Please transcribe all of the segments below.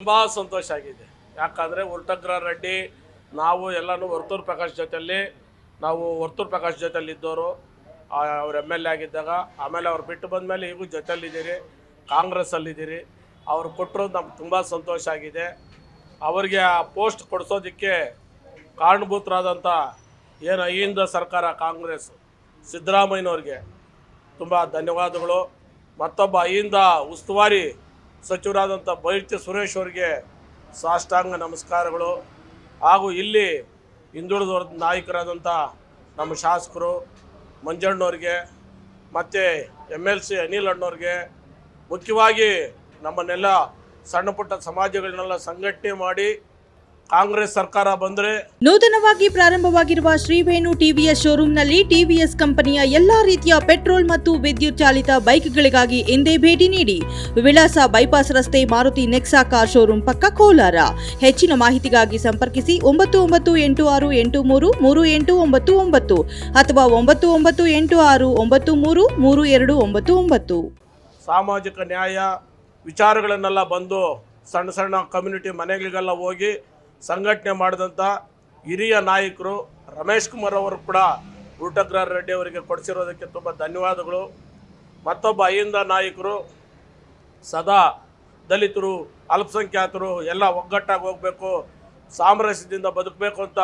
ತುಂಬ ಸಂತೋಷ ಆಗಿದೆ. ಯಾಕಂದರೆ ಉಲ್ಟಗ್ರ ರೆಡ್ಡಿ, ನಾವು ಎಲ್ಲನೂ ವರ್ತೂರ್ ಪ್ರಕಾಶ್ ಜೊತೆಯಲ್ಲಿ, ನಾವು ವರ್ತೂರ್ ಪ್ರಕಾಶ್ ಜೊತೆಲಿ ಇದ್ದವರು ಅವ್ರು ಎಂ ಎಲ್ ಎ ಆಗಿದ್ದಾಗ, ಆಮೇಲೆ ಅವ್ರು ಬಿಟ್ಟು ಬಂದಮೇಲೆ ಈಗೂ ಜೊತೆಯಲ್ಲಿದ್ದೀರಿ, ಕಾಂಗ್ರೆಸ್ಸಲ್ಲಿದ್ದೀರಿ. ಅವ್ರು ಕೊಟ್ಟಿರೋದು ನಮ್ಗೆ ತುಂಬ ಸಂತೋಷ ಆಗಿದೆ. ಅವರಿಗೆ ಆ ಪೋಸ್ಟ್ ಕೊಡಿಸೋದಕ್ಕೆ ಕಾರಣಭೂತರಾದಂಥ ಏನು ಅಹಿಂದ ಸರ್ಕಾರ, ಕಾಂಗ್ರೆಸ್, ಸಿದ್ದರಾಮಯ್ಯನವ್ರಿಗೆ ತುಂಬ ಧನ್ಯವಾದಗಳು. ಮತ್ತೊಬ್ಬ ಅಹಿಂದ ಉಸ್ತುವಾರಿ ಸಚಿವರಾದಂಥ ಬೈರ್ತಿ ಸುರೇಶ್ ಅವರಿಗೆ ಸಾಷ್ಟಾಂಗ ನಮಸ್ಕಾರಗಳು. ಹಾಗೂ ಇಲ್ಲಿ ಹಿಂದುಳಿದ ನಾಯಕರಾದಂಥ ನಮ್ಮ ಶಾಸಕರು ಮಂಜಣ್ಣವ್ರಿಗೆ, ಮತ್ತು ಎಂ ಎಲ್ ಸಿ ಅನಿಲ್ ಅಣ್ಣವ್ರಿಗೆ, ಮುಖ್ಯವಾಗಿ ನಮ್ಮನ್ನೆಲ್ಲ ಸಣ್ಣ ಪುಟ್ಟ ಸಮಾಜಗಳನ್ನೆಲ್ಲ ಸಂಘಟನೆ ಮಾಡಿ ಕಾಂಗ್ರೆಸ್ ಸರ್ಕಾರ ಬಂದರೆ ನೂತನವಾಗಿ ಪ್ರಾರಂಭವಾಗಿರುವ ಶ್ರೀವೇಣು ಟಿವಿಎಸ್ ಶೋರೂಮ್ನಲ್ಲಿ ಟಿವಿಎಸ್ ಕಂಪನಿಯ ಎಲ್ಲಾ ರೀತಿಯ ಪೆಟ್ರೋಲ್ ಮತ್ತು ವಿದ್ಯುತ್ ಚಾಲಿತ ಬೈಕ್ಗಳಿಗಾಗಿ ಎಂದೇ ಭೇಟಿ ನೀಡಿ. ವಿಳಾಸ ಬೈಪಾಸ್ ರಸ್ತೆ ಮಾರುತಿ ನೆಕ್ಸಾ ಕಾರ್ ಶೋರೂಮ್ ಪಕ್ಕ ಕೋಲಾರ. ಹೆಚ್ಚಿನ ಮಾಹಿತಿಗಾಗಿ ಸಂಪರ್ಕಿಸಿ ಒಂಬತ್ತು ಒಂಬತ್ತು ಎಂಟು ಆರು ಎಂಟು ಮೂರು ಮೂರು ಎಂಟು ಒಂಬತ್ತು ಒಂಬತ್ತು ಅಥವಾ ಒಂಬತ್ತು ಒಂಬತ್ತು ಎಂಟು ಆರು ಒಂಬತ್ತು ಮೂರು ಮೂರು ಎರಡು ಒಂಬತ್ತು ಒಂಬತ್ತು. ಸಾಮಾಜಿಕ ನ್ಯಾಯ ವಿಚಾರಗಳನ್ನೆಲ್ಲ ಬಂದು ಸಣ್ಣ ಸಣ್ಣ ಕಮ್ಯುನಿಟಿ ಮನೆಗಳಿಗೆಲ್ಲ ಹೋಗಿ ಸಂಘಟನೆ ಮಾಡಿದಂಥ ಹಿರಿಯ ನಾಯಕರು ರಮೇಶ್ ಕುಮಾರ್ ಅವರು ಕೂಡ ಊಟಗ್ರಹ ರೆಡ್ಡಿ ಅವರಿಗೆ ಕೊಡಿಸಿರೋದಕ್ಕೆ ತುಂಬ ಧನ್ಯವಾದಗಳು. ಮತ್ತೊಬ್ಬ ಅಹಿಂದ ನಾಯಕರು ಸದಾ ದಲಿತರು, ಅಲ್ಪಸಂಖ್ಯಾತರು ಎಲ್ಲ ಒಗ್ಗಟ್ಟಾಗಿ ಹೋಗಬೇಕು, ಸಾಮರಸ್ಯದಿಂದ ಬದುಕಬೇಕು ಅಂತ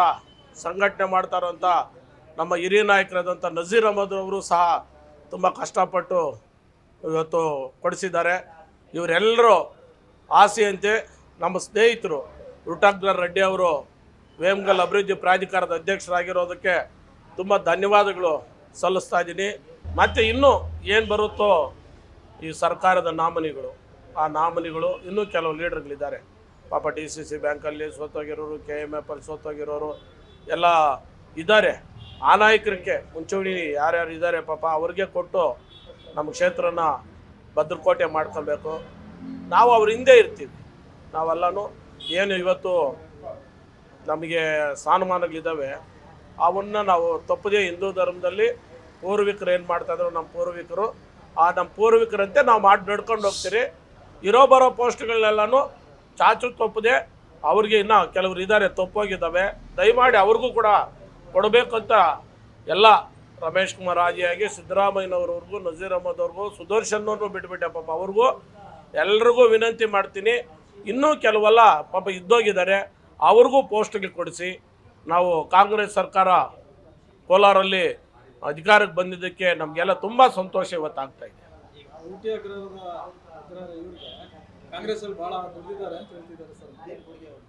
ಸಂಘಟನೆ ಮಾಡ್ತಾ ನಮ್ಮ ಹಿರಿಯ ನಾಯಕರಾದಂಥ ನಜೀರ್ ಅಹಮದ್ ಅವರು ಸಹ ತುಂಬ ಕಷ್ಟಪಟ್ಟು ಇವತ್ತು ಕೊಡಿಸಿದ್ದಾರೆ. ಇವರೆಲ್ಲರೂ ಆಸೆಯಂತೆ ನಮ್ಮ ಸ್ನೇಹಿತರು ರುಟಾಗ್ರ ರೆಡ್ಡಿ ಅವರು ವೇಮಗಲ್ ಅಭಿವೃದ್ಧಿ ಪ್ರಾಧಿಕಾರದ ಅಧ್ಯಕ್ಷರಾಗಿರೋದಕ್ಕೆ ತುಂಬ ಧನ್ಯವಾದಗಳು ಸಲ್ಲಿಸ್ತಾ ಇದ್ದೀನಿ. ಮತ್ತು ಇನ್ನೂ ಏನು ಬರುತ್ತೋ ಈ ಸರ್ಕಾರದ ನಾಮನಿಗಳು, ಆ ನಾಮನಿಗಳು ಇನ್ನೂ ಕೆಲವು ಲೀಡರ್ಗಳಿದ್ದಾರೆ. ಪಾಪ ಡಿ ಸಿ ಸಿ ಬ್ಯಾಂಕಲ್ಲಿ ಸೋತೋಗಿರೋರು, ಕೆ ಎಂ ಎಫ್ ಅಲ್ಲಿ ಸೋತೋಗಿರೋರು ಎಲ್ಲ ಇದ್ದಾರೆ. ಆ ನಾಯಕರಿಗೆ ಮುಂಚೂಣಿ ಯಾರ್ಯಾರು ಇದ್ದಾರೆ ಪಾಪ ಅವ್ರಿಗೆ ಕೊಟ್ಟು ನಮ್ಮ ಕ್ಷೇತ್ರನ ಭದ್ರಕೋಟೆ ಮಾಡ್ಕೊಬೇಕು. ನಾವು ಅವ್ರ ಹಿಂದೆ ಇರ್ತೀವಿ. ನಾವೆಲ್ಲನೂ ಏನು ಇವತ್ತು ನಮಗೆ ಸ್ಥಾನಮಾನಗಳಿದ್ದಾವೆ ಅವನ್ನ ನಾವು ತಪ್ಪದೇ ಹಿಂದೂ ಧರ್ಮದಲ್ಲಿ ಪೂರ್ವಿಕರು ಏನು ಮಾಡ್ತಾಯಿದ್ರು ನಮ್ಮ ಪೂರ್ವಿಕರು. ಆ ನಮ್ಮ ಪೂರ್ವಿಕರಂತೆ ನಾವು ಮಾಡಿ ನಡ್ಕೊಂಡು ಹೋಗ್ತೀರಿ. ಇರೋ ಬರೋ ಪೋಸ್ಟ್ಗಳನ್ನೆಲ್ಲನೂ ಚಾಚು ತಪ್ಪದೆ ಅವ್ರಿಗೆ ಇನ್ನೂ ಕೆಲವರು ಇದ್ದಾರೆ ತಪ್ಪೋಗಿದ್ದಾವೆ. ದಯಮಾಡಿ ಅವ್ರಿಗೂ ಕೂಡ ಕೊಡಬೇಕಂತ ಎಲ್ಲ ರಮೇಶ್ ಕುಮಾರ್ ಆಜಿಯಾಗಿ, ಸಿದ್ದರಾಮಯ್ಯನವ್ರವ್ರಿಗೂ, ನಜೀರ್ ಅಹಮದ್ ಅವ್ರಿಗೂ, ಸುದರ್ಶನ್ ಬಿಟ್ಬಿಟ್ಟೆ ಪಾಪ ಅವ್ರಿಗೂ. ಎಲ್ರಿಗೂ ವಿನಂತಿ ಮಾಡ್ತೀನಿ. ಇನ್ನೂ ಕೆಲವೆಲ್ಲ ಪಾಪ ಇದ್ದೋಗಿದ್ದಾರೆ ಅವ್ರಿಗೂ ಪೋಸ್ಟ್ಗೆ ಕೊಡಿಸಿ ನಾವು ಕಾಂಗ್ರೆಸ್ ಸರ್ಕಾರ ಕೋಲಾರಲ್ಲಿ ಅಧಿಕಾರಕ್ಕೆ ಬಂದಿದ್ದಕ್ಕೆ ನಮಗೆಲ್ಲ ತುಂಬ ಸಂತೋಷ ಇವತ್ತಾಗ್ತಾ ಇದೆ.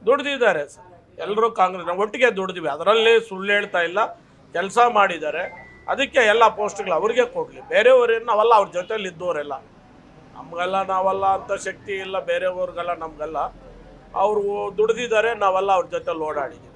ದುಡ್ದಿದ್ದಾರೆ ಸರ್. ಎಲ್ಲರೂ ಕಾಂಗ್ರೆಸ್ ನಾವು ಒಟ್ಟಿಗೆ ದುಡ್ದಿವಿ. ಅದರಲ್ಲಿ ಸುಳ್ಳು ಹೇಳ್ತಾ ಇಲ್ಲ ಕೆಲಸ ಮಾಡಿದ್ದಾರೆ. ಅದಕ್ಕೆ ಎಲ್ಲ ಪೋಸ್ಟ್ಗಳು ಅವ್ರಿಗೆ ಕೊಡಲಿ. ಬೇರೆಯವ್ರೇನು ನಾವೆಲ್ಲ ಅವ್ರ ಜೊತೆಲಿ ಇದ್ದವರೆಲ್ಲ. ನಮಗೆಲ್ಲ ನಾವೆಲ್ಲ ಅಂತ ಶಕ್ತಿ ಇಲ್ಲ ಬೇರೆಯವ್ರಿಗೆಲ್ಲ ನಮಗೆಲ್ಲ. ಅವರು ದುಡ್ದಿದ್ದಾರೆ ನಾವೆಲ್ಲ ಅವ್ರ ಜೊತೆ ಓಡಾಡಿದ್ದೀವಿ.